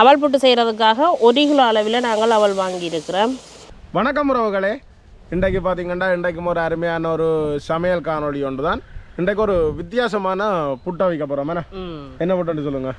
அவல் புட்டு செய்கிறதுக்காக ஒரு கிலோ அளவில் நாங்கள் அவல் வாங்கியிருக்கிறோம். வணக்கம் உறவுகளே. இன்றைக்கு பார்த்தீங்கன்னா இன்றைக்கும் ஒரு அருமையான ஒரு சமையல் காணொலி ஒன்று தான் இன்றைக்கு ஒரு வித்தியாசமான புட்டை வைக்க போகிறோம் என்ன? புட்டுன்னு சொல்லுங்க.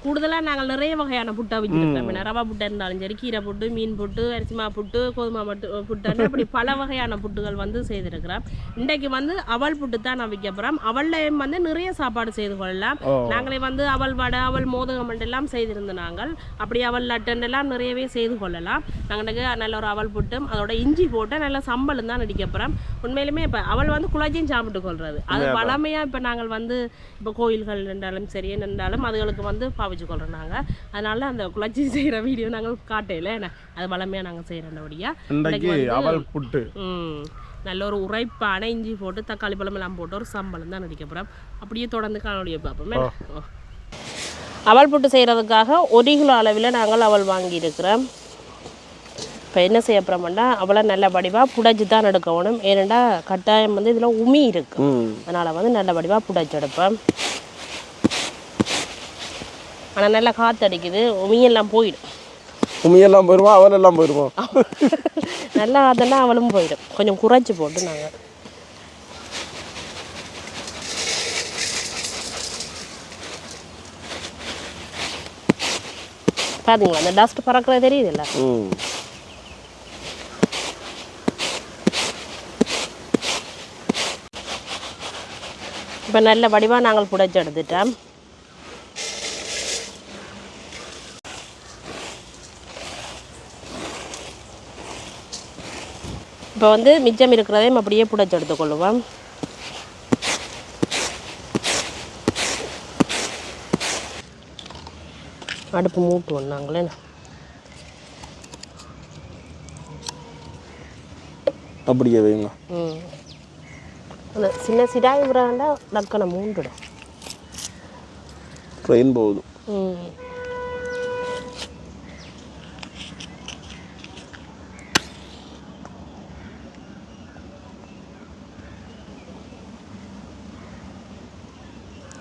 கூடுதலாக நாங்கள் நிறைய வகையான புட்டை வச்சுருக்கோம் ரவா புட்டு இருந்தாலும் சரி கீரை புட்டு மீன் புட்டு அரிசிமா புட்டு கோதுமை புட்டு புட்டுன்னு இப்படி பல வகையான புட்டுகள் வந்து செய்திருக்கிறோம். இன்றைக்கு வந்து அவல் புட்டு தான் நான் வைக்க போகிறோம் அவல்லையும் வந்து நிறைய சாப்பாடு செய்து கொள்ளலாம். நாங்களே வந்து அவல் வடை அவல் மோதகம் எல்லாம் செய்திருந்த நாங்கள் அப்படி அவல் லட்டன் எல்லாம் நிறையவே செய்து கொள்ளலாம். நாங்கள் நல்ல ஒரு அவல் புட்டும் அதோட இஞ்சி போட்டு நல்ல சம்பளம் தான் நடிக்க போகிறோம் உண்மையிலுமே இப்போ அவல் வந்து குழஞ்சியும் சாப்பிட்டு கொள்றது. அது வளமையாக இப்போ நாங்கள் வந்து இப்போ கோயில்கள் இருந்தாலும் சரி இருந்தாலும் அதுகளுக்கு வந்து பாவிச்சு கொள்றோம் நாங்கள் அதனால அந்த குழச்சி செய்கிற வீடியோ நாங்கள் காட்டையில் அது வளமையாக நாங்கள் புட்டு. ம் நல்ல ஒரு உரைப்பான இஞ்சி போட்டு தக்காளி பழம் எல்லாம் போட்டு ஒரு சம்பளம் தான் நடிக்க போகிறோம் அப்படியே தொடர்ந்து காணொலியை பார்ப்போமே. அவல் புட்டு செய்கிறதுக்காக ஒரு கிலோ அளவில் நாங்கள் அவல் வாங்கியிருக்கிறோம். இப்போ என்ன செய்ய போகிறோம்னா அவளை நல்ல வடிவாக புடைச்சி தான் எடுக்கணும். ஏனெண்டா கட்டாயம் வந்து இதில் உமி இருக்கு. ம். அதனால் வந்து நல்ல வடிவாக புடைச்சி எடுப்பேன் ஆனால் நல்லா காற்று அடிக்குது உமியெல்லாம் போயிடும். உமியெல்லாம் போயிருமா? அவல் எல்லாம் போயிருமா? நல்லா அதெல்லாம் அவளும் போயிடும். கொஞ்சம் குறைச்சி போட்டு நாங்கள் பாத்தீங்களா அந்த டஸ்ட் பறக்கிறது தெரியுதுல்ல? இப்போ நல்ல வடிவாக நாங்கள் புடைச்சி எடுத்துட்டோம். இப்போ வந்து மிச்சம் இருக்கிறதையும் அப்படியே புடைச்சி எடுத்துக்கொள்ளுவோம் அடுப்பு மூட்டுவோம் நாங்களே அப்படியே வைங்க. ம். அந்த சின்ன சிடாய் விடாண்டா டக்குன மூண்டுடும் ட்ரெயின் போகுது. ம்.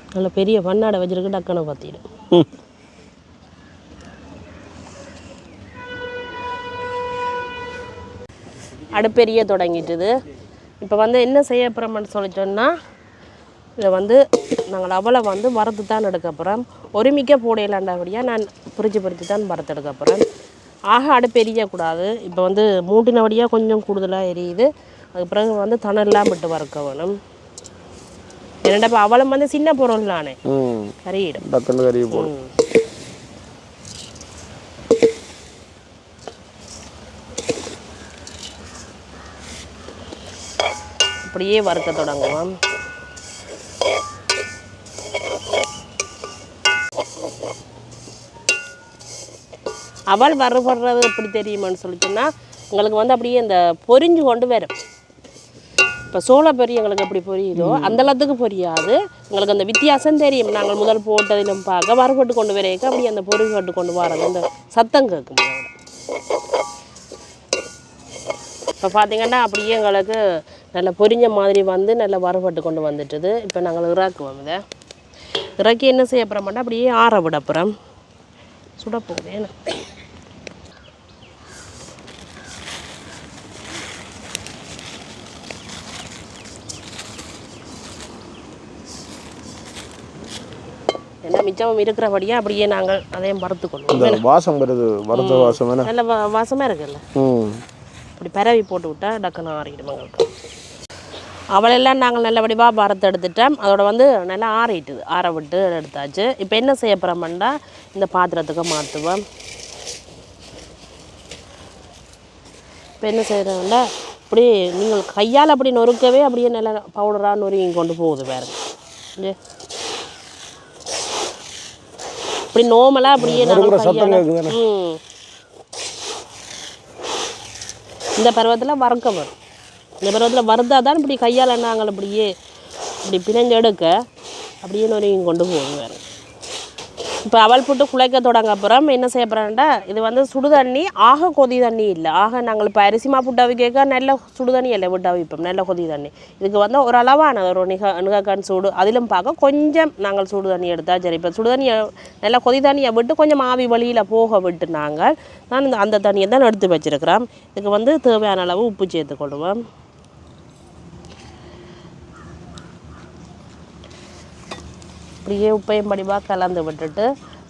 நல்ல பெரிய பண்ணாடை வச்சிருக்கு டக்குன்னு பார்த்திடும் அடுப்பெரிய தொடங்கிட்டுது. இப்போ வந்து என்ன செய்ய போகிறோம்னு சொல்லி சொன்னால் இதை வந்து நாங்கள் அவளை வந்து வறுத்து தான் எடுக்க போகிறோம் ஒருமிக்க போடையிலாண்டபடியாக நான் பிரித்து பிரித்து தான் வறுத்து எடுக்க போகிறேன் ஆக அடுப்பு எரியக்கூடாது. இப்போ வந்து மூட்டினபடியாக கொஞ்சம் கூடுதலாக எரியுது. அதுக்கு பிறகு வந்து தணல்லாம் விட்டு வறுக்க வேணும். என்னடா அவளம் வந்து சின்ன பொருள் நானே ம். கறியிடும் டக்குன்னு கறியை போடும் ம். அப்படியே வறுக்க தொடங்குவோம். அவல் வறுபடுறது எப்படி தெரியுமான்னு சொல்லிச்சுன்னா உங்களுக்கு வந்து அப்படியே இந்த பொரிஞ்சு கொண்டு வரும். இப்போ சோள பொரி எங்களுக்கு எப்படி பொரியுதோ அந்த அளத்துக்கு பொரியாது. எங்களுக்கு அந்த வித்தியாசம் தெரியும். நாங்கள் முதல் போட்டதிலும் பார்க்க வறுபட்டு கொண்டு வரைக்க அப்படியே அந்த பொறிபட்டு கொண்டு வரது அந்த சத்தம் கேட்கும். இப்போ பார்த்தீங்கன்னா அப்படியே எங்களுக்கு நல்ல பொரிஞ்ச மாதிரி வந்து நல்ல வறுபட்டு கொண்டு வந்துட்டுது. இப்போ நாங்கள் இறாக்குவோம் இதை. இறக்கி என்ன செய்ய போகிறோம்னா அப்படியே ஆற விட போகிறோம் சுட போகுது என்ன? மிச்சம் இருக்கிறபடியாக அப்படியே நாங்கள் அதையும் வறுத்து கொள்வோம். வாசம் வருது வறுத்த வாசம் நல்ல வா- வாசமா இருக்குல்ல? ம். இப்படி பரவி போட்டு விட்டா டக்குன்னு ஆறிடும் எங்களுக்கு. அவளெல்லாம் நாங்கள் நல்ல வடிவாக வறுத்து எடுத்துட்டோம். அதோட வந்து நல்லா ஆறிட்டுது. ஆற விட்டு எடுத்தாச்சு. இப்போ என்ன செய்ய போகிறோம்னா இந்த பாத்திரத்துக்கு மாற்றுவோம் இப்போ என்ன செய்கிறோம்னா இப்படி நீங்கள் கையால் அப்படி நொறுக்கவே அப்படியே நல்லா பவுடராக நொறுங்கி கொண்டு போகுது வேறு இப்படி நோமலாக அப்படியே நாங்கள்? ம். இந்த பருவத்தில் வறுக்க வரும். இந்த பருவத்தில் வறுத்தா தான் இப்படி கையால் நாங்கள் இப்படியே. இப்படி பிணைஞ்செடுக்க அப்படியே நொறுங்கி கொண்டு போகும் வேறு. இப்போ அவள் புட்டு குழைக்க தொடங்க அப்புறம் என்ன செய்ய போகிறோம்டா இது வந்து சுடு தண்ணி ஆக கொதி தண்ணி இல்லை. ஆக நாங்கள் இப்போ அரிசிமா புட்டு அவிக்க நல்ல சுடு தண்ணி இல்லை விட்டு அவிப்போம் நல்ல கொதி தண்ணி. இதுக்கு வந்து ஒரு அளவான ஒரு நிக நிகக்கன் சூடு. அதிலும் பார்க்க கொஞ்சம் நாங்கள் சுடு தண்ணி எடுத்தால் சரி. இப்போ சுடு தண்ணியை நல்லா கொதி தண்ணியை விட்டு கொஞ்சம் ஆவி வழியில் போக விட்டு நாங்கள் நான் இந்த அந்த தண்ணியை தான் எடுத்து வச்சிருக்கிறோம். இதுக்கு வந்து தேவையான அளவு உப்பு சேர்த்துக்கொள்வோம் அப்படியே உப்பையும் படிவாக கலந்து விட்டுட்டு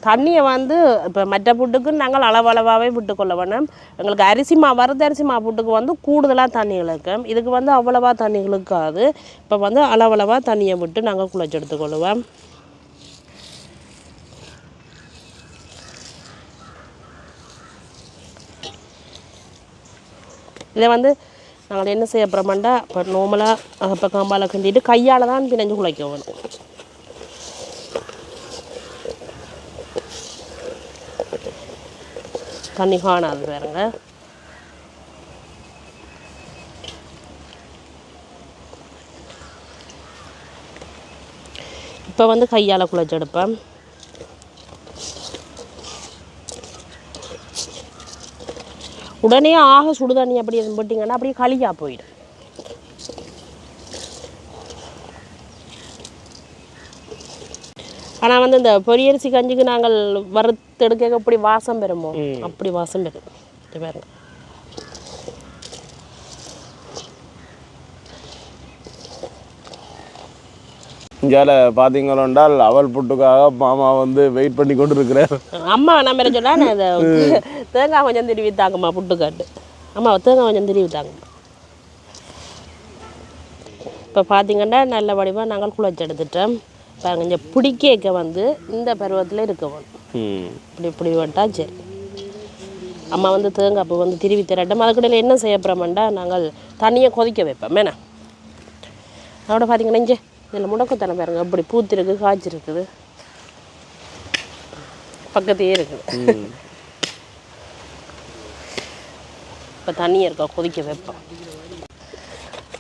தண்ணியை வந்து இப்போ மற்ற புட்டுக்கு நாங்கள் அளவளவாகவே விட்டுக்கொள்ள வேணும். எங்களுக்கு அரிசி மா வரது அரிசி மா புட்டுக்கு வந்து கூடுதலாக தண்ணி இழுக்கும். இதுக்கு வந்து அவ்வளவா தண்ணி இழுக்காது. இப்போ வந்து அளவளவாக தண்ணியை விட்டு நாங்கள் குழச்சி எடுத்துக்கொள்ளுவோம் இதை வந்து நாங்கள் என்ன செய்ய போகிறோம்டா இப்போ நோமலாக இப்போ காம்பால் கிண்டிட்டு கையால் தான் பிணைஞ்சு குழைக்க வேணும். தண்ணி காணாது பாருங்க. இப்போ வந்து கையால் குழைச்சி எடுப்பேன். உடனே ஆக சுடு தண்ணி அப்படி போட்டிங்கன்னா அப்படியே களியாக போயிடும். ஆனால் வந்து இந்த பொரியரிசி கஞ்சிக்கு நாங்கள் வறுத்தெடுக்க எப்படி வாசம் பெறுமோ அப்படி வாசம் பெறும். இது பாருங்க. இங்கால பார்த்தீங்களோண்டால் அவல் புட்டுக்காக மாமா வந்து வெயிட் பண்ணி கொண்டு இருக்கிறார் அம்மா நம்ம என்ன சொன்னா இதை தேங்காய் கொஞ்சம் திருவி தாங்கம்மா புட்டுக்காட்டு. அம்மா தேங்காய் கொஞ்சம் திருவி தாங்கம்மா இப்போ பார்த்தீங்கன்னா நல்ல வடிவாக நாங்கள் குழச்சி எடுத்துட்டோம். பாருங்க இந்த பிடிக்கேக்க வந்து இந்த பருவத்தில் இருக்க வேணும் இப்படி இப்படி வட்டா சரி. அம்மா வந்து தேங்காய் அப்போ வந்து திருவி தரட்டும். அதுக்கடையில் என்ன செய்ய போகிறோம்டா நாங்கள் தண்ணியை கொதிக்க வைப்போம். மேனா அதோட பார்த்தீங்கன்னா இங்கே இதில் முடக்கத்தனை பாருங்க. அப்படி பூத்திருக்கு காய்ச்சிருக்குது. பக்கத்தையே இருக்குது. இப்போ தண்ணியை இருக்கா கொதிக்க வைப்போம்.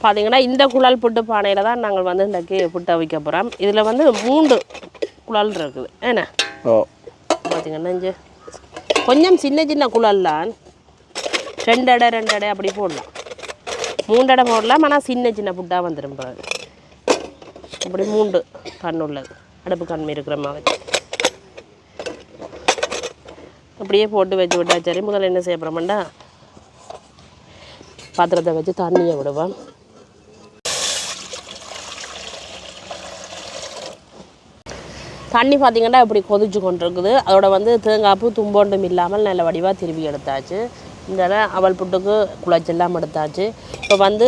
பார்த்தீங்கன்னா இந்த குழல் புட்டு பானையில் தான் நாங்கள் வந்து இன்றைக்கி புட்டை வைக்க போகிறோம் இதில் வந்து மூன்று குழல் இருக்குது. என்ன? ஓ. பார்த்தீங்கன்னா இங்கே கொஞ்சம் சின்ன சின்ன குழல்லாம் ரெண்டு அடை ரெண்டு அடை அப்படி போடலாம். மூன்று அடை போடலாம் ஆனால் சின்ன சின்ன புட்டாக வந்துடும் பிறகு இப்படி மூன்று கண் உள்ளது. அடுப்பு கண்மை இருக்கிற மாதிரி. அப்படியே போட்டு வச்சு விட்டா சரி. முதல்ல என்ன செய்ய போகிறோம்டா பாத்திரத்தை வச்சு தண்ணியை விடுவோம். தண்ணி பார்த்தீங்கன்னா இப்படி கொதிச்சு கொண்டு இருக்குது அதோட வந்து தேங்காய்ப்பு தும்போண்டும் இல்லாமல் நல்ல வடிவாக திருப்பி எடுத்தாச்சு. இந்த அவல் புட்டுக்கு குழச்செல்லாம் எடுத்தாச்சு. இப்போ வந்து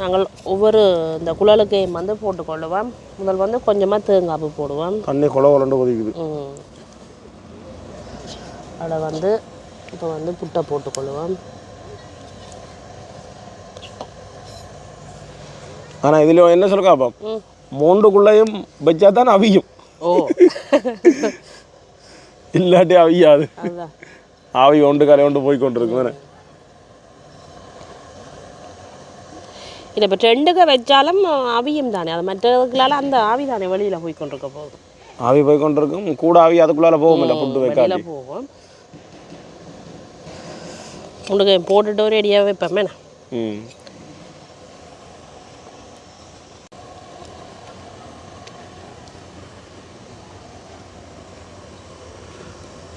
நாங்கள் ஒவ்வொரு இந்த குழலுக்கையும் வந்து போட்டுக்கொள்ளுவோம். முதல் வந்து கொஞ்சமாக தேங்காய்ப்பு போடுவோம். தண்ணி குளண்டு கொதிக்குது. அதில் வந்து இப்போ வந்து புட்டை போட்டுக்கொள்ளுவோம். ஆனால் இதில் என்ன சொல்லுங்க. மூண்டுக்குள்ளேயும் வச்சா தான் அவியும். ஓ. இல்லாட்டி அவியாது ஆவி ஒன்று கரை ஒன்று போய் கொண்டிருக்கும் இதை இப்போ ரெண்டுக்கு வச்சாலும் அவியும் தானே. அது மற்றதுக்களால அந்த ஆவி தானே வெளியில் போய் கொண்டிருக்க போகுது. ஆவி போய் கொண்டிருக்கும். கூட ஆவி அதுக்குள்ளால போகும் இல்லை புட்டு வைக்காது போவோம் உனக்கு போட்டுட்டு ஒரு ரெடியாக வைப்பேன் ம்.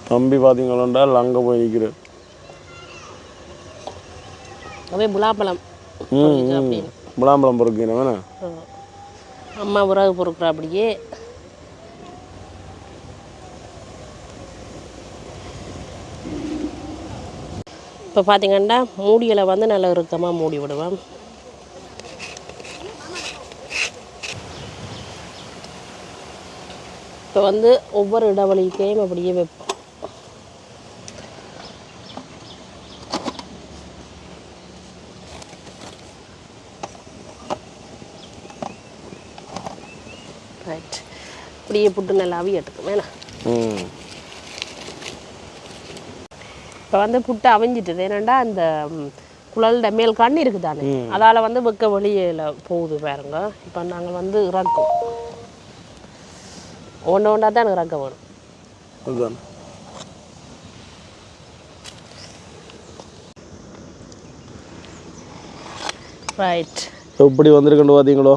தம்பி பார்த்தீங்களா அங்கே போய் நிற்கிறேன் அப்படியே முலாப்பழம் ம் அப்படின்னு முலாம்பழம் பொறுக்கிறேன் வேணா. அம்மா உறவு பொறுக்கிற அப்படியே. இப்போ பார்த்தீங்கன்னா மூடிகளை வந்து நல்லா இறுக்கமாக மூடி விடுவேன். இப்போ வந்து ஒவ்வொரு இடைவெளிக்கையும் அப்படியே வைப்போம். ரைட் இப்படியே புட்டு நல்லா அவியட்டுக்கும் வேணாம் இப்போ வந்து புட்டு அவிஞ்சிட்டுது. என்னண்டா அந்த குழல்ட மேல் கண் இருக்குதானே? அதால் வந்து வெக்க வெளியில் போகுது பாருங்க. இப்போ நாங்கள் வந்து இறக்கும். ஒன்று ஒன்றா தான் இறக்க வேணும். ரைட் எப்படி வந்திருக்குன்னு பார்த்தீங்களோ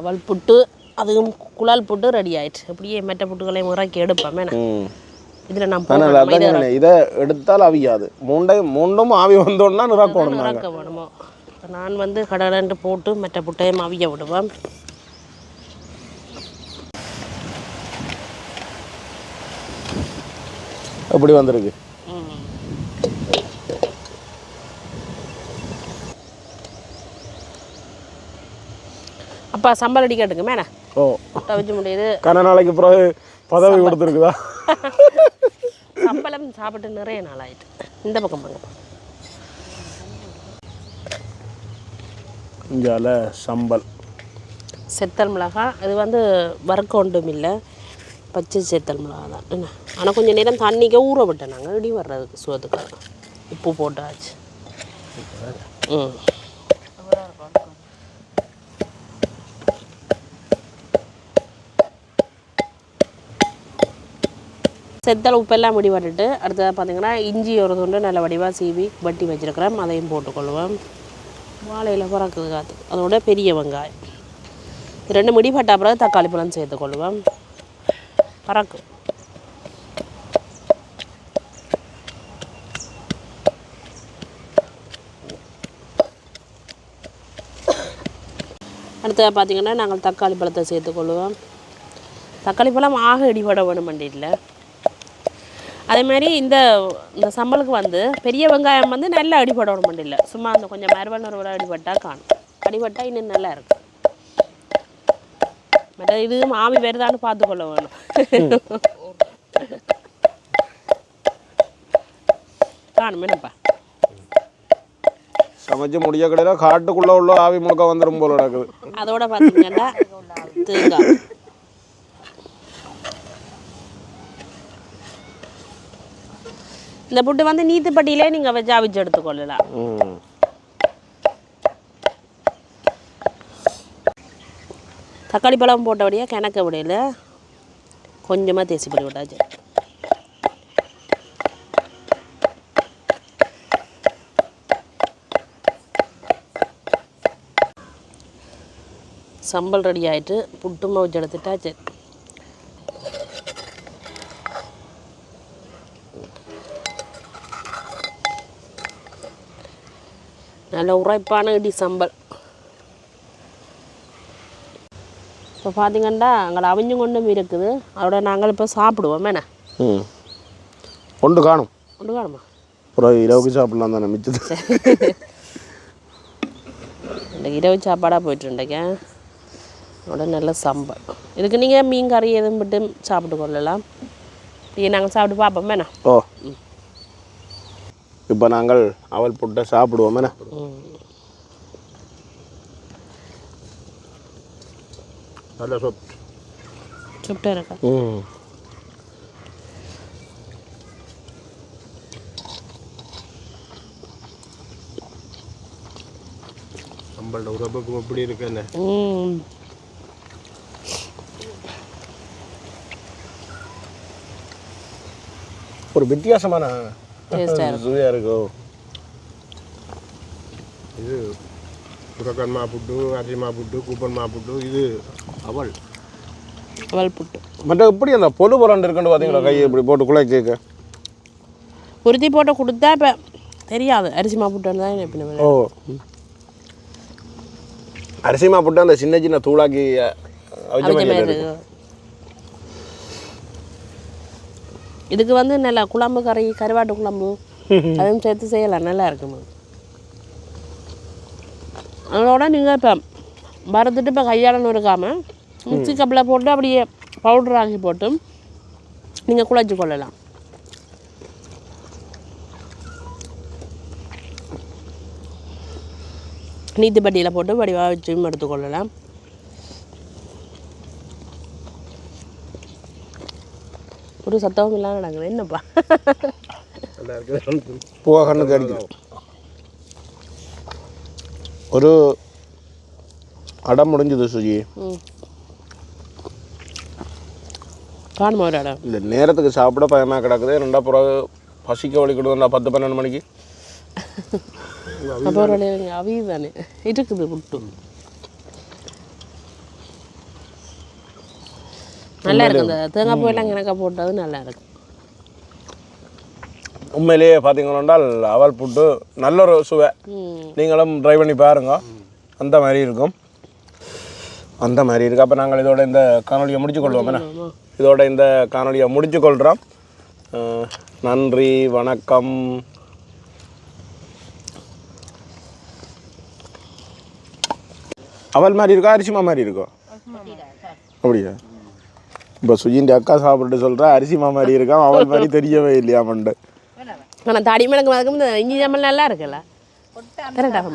அவள் புட்டு அதுவும் குழால் புட்டு ரெடி ஆயிடுச்சு. அப்படியே மெட்ட புட்டுகளையும் இறக்கி எடுப்பேன் ம். இதில் நான் ஆனால் அதான் இதை எடுத்தால் அவியாது. மூண்டை மூண்டும் ஆவி வந்தோன்னா நிறக்கணும் நாங்கள் இறக்க வேணுமோ? நான் வந்து கடலண்டு போட்டு மெட்ட புட்டையும் அவிய விடுவேன் எப்படி வந்திருக்கு? அப்பா சம்பளம் அடிக்கட்டுங்க மேலே ஓ. தவிச்சு முடியுது. கன நாளைக்கு பிறகு பதவி கொடுத்துருக்குதா? சம்பளம் சாப்பிட்டு நிறைய நாள் ஆயிட்டு. இந்த பக்கம் பண்ணுங்க இஞ்சால சம்பல். செத்தல் மிளகாய் இது வந்து வறுக்க ஒன்றும் இல்லை. பச்சை செத்தல் மிளகாய் தான். என்ன? ஆனால் கொஞ்சம் நேரம் தண்ணிக்க ஊற விட்டேன் நாங்கள் இடி வர்றதுக்கு சுவத்துக்கு உப்பு போட்டாச்சு. ம். செத்தல் உப்பெல்லாம் முடி வட்டுட்டு அடுத்தது பார்த்தீங்கன்னா இஞ்சி ஒரு துண்டு நல்ல வடிவாக சீவி வட்டி வச்சுருக்கிறேன். அதையும் போட்டுக்கொள்வேன் வாழையில் பறக்குது காற்று அதோட பெரிய வெங்காயம். ரெண்டு முடி பட்டா பிறகு தக்காளி பழம் சேர்த்துக்கொள்வேன் பறக்கு அடுத்தது பார்த்தீங்கன்னா நாங்கள் தக்காளி பழத்தை சேர்த்துக்கொள்வோம். தக்காளி பழம் ஆக இடிபட வேணும் இல்லை அதே மாதிரி இந்த இந்த சம்பளுக்கு வந்து பெரிய வெங்காயம் வந்து நல்லா அடிபடணும் இல்லை சும்மா அந்த கொஞ்சம் மரவன் ஒரு அடிபட்டா காணும். அடிபட்டா இன்னும் நல்லா இருக்கும். மற்ற இது மாவி வருதான்னு பார்த்துக்கொள்ள வேணும். காணும் என்னப்பா? சமைச்சு முடிய கடையில் காட்டுக்குள்ளே உள்ள ஆவி முழுக்க வந்துடும் போல நடக்குது. அதோட பார்த்தீங்கன்னா தேங்காய். இந்த புட்டு வந்து நீத்துப்பட்டியிலே நீங்கள் வச்சு அவிச்சு எடுத்துக்கொள்ளலாம். தக்காளி பழம் போட்டபடியாக கிணக்க விடையில் கொஞ்சமாக தேசி பொடி விட்டாச்சு சம்பல் ரெடி ஆயிட்டு புட்டும் வச்சு எடுத்துட்டாச்சு நல்ல உரைப்பான இடி சம்பல் இப்போ பார்த்தீங்கன்னா அங்கே அவிஞ்சும் கொண்டும் இருக்குது அதோட நாங்கள் இப்போ சாப்பிடுவோம் என்ன ம் கொண்டு காணும் கொண்டு காணுமா அப்புறம் இரவுக்கு சாப்பிடலாம் தானே மிச்சது இந்த இரவு சாப்பாடாக போயிட்டு இருந்தேன் அதோட நல்ல சம்பல் இதுக்கு நீங்கள் மீன் கறி எதுவும் விட்டு சாப்பிட்டு கொள்ளலாம் இது நாங்கள் சாப்பிட்டு பார்ப்போம் என்ன ஓ இப்போ நாங்கள் அவல் புட்டை சாப்பிடுவோம் என்ன? நல்ல சொப் சுப்பிட்டே இருக்கா? ம். நம்மளோட உறவுக்கும் எப்படி இருக்குன்னு ம். ஒரு வித்தியாசமான டேஸ்ட்டாக இருக்கும். சுவையாக இருக்கும். இது புறக்கன் மாப்புட்டு அரிசி மாப்புட்டு கூப்பன் மாப்புட்டு இது அவள் அவல் புட்டு. மற்ற எப்படி அந்த பொழு புரண்டு இருக்குன்னு பார்த்தீங்களா? கையை இப்படி போட்டு குழாய் கேட்க உருத்தி போட்டு கொடுத்தா இப்போ தெரியாது. அரிசி மாப்புட்டு தான் எப்படி ஓ. அரிசி மா போட்டு அந்த சின்ன சின்ன தூளாக்கி அவிச்ச அவிச்ச மாதிரி மாதிரி இருக்கு. இருக்கு. இதுக்கு வந்து நல்லா குழம்பு கறி கருவாட்டு குழம்பு அதுவும் சேர்த்து செய்யலாம். நல்லா இருக்கும்? அதோட நீங்கள் இப்போ வறுத்துட்டு இப்போ கையாளன்னு இருக்காமல் மிக்ஸி கப்பில் போட்டு அப்படியே பவுடர் ஆக்கி போட்டு நீங்கள் குழச்சி கொள்ளலாம். நீத்துப்பட்டியில் போட்டு வடிவாக வச்சும் எடுத்துக்கொள்ளலாம். ஒரு சத்தமும் இல்லாமல் நடக்குது. என்னப்பா? பூவா கண்ணுக்கு ஒரு அடம் முடிஞ்சது சுஜி. காணுமா ஒரு இடம் இந்த நேரத்துக்கு சாப்பிட பயமாக கிடக்குது. ரெண்டா பிறகு பசிக்க கொடுக்குறா பத்து பன்னெண்டு மணிக்கு. அப்போ ஒரு வேலையை அவிய தானே. இருக்குது புட்டு நல்லா இருக்கு அந்த தேங்காய் பூவெல்லாம் கிணக்கா போட்டது நல்லா இருக்கு உண்மையிலேயே பார்த்தீங்கன்னா அவல் புட்டு நல்ல ஒரு சுவை. நீங்களும் ட்ரை பண்ணி பாருங்க. அந்த மாதிரி இருக்கும். அந்த மாதிரி இருக்கு. அப்போ நாங்கள் இதோட இந்த காணொலியை முடிச்சு கொள்வோம் இதோட இந்த காணொலியை முடிச்சு கொள்கிறோம் நன்றி வணக்கம். அவல் மாதிரி இருக்கா? அரிசிமா மாதிரி இருக்கோ? அப்படியா? இப்போ சுஜின் அக்கா சாப்பிட்டு சொல்கிறா அரிசிமா மாதிரி இருக்கா அவல் மாதிரி தெரியவே இல்லையா மண்டு? ஆனால் தடி மிளகு அதுக்கு இந்த இஞ்சி ஜாமல் நல்லா இருக்குல்ல? கரெக்டாக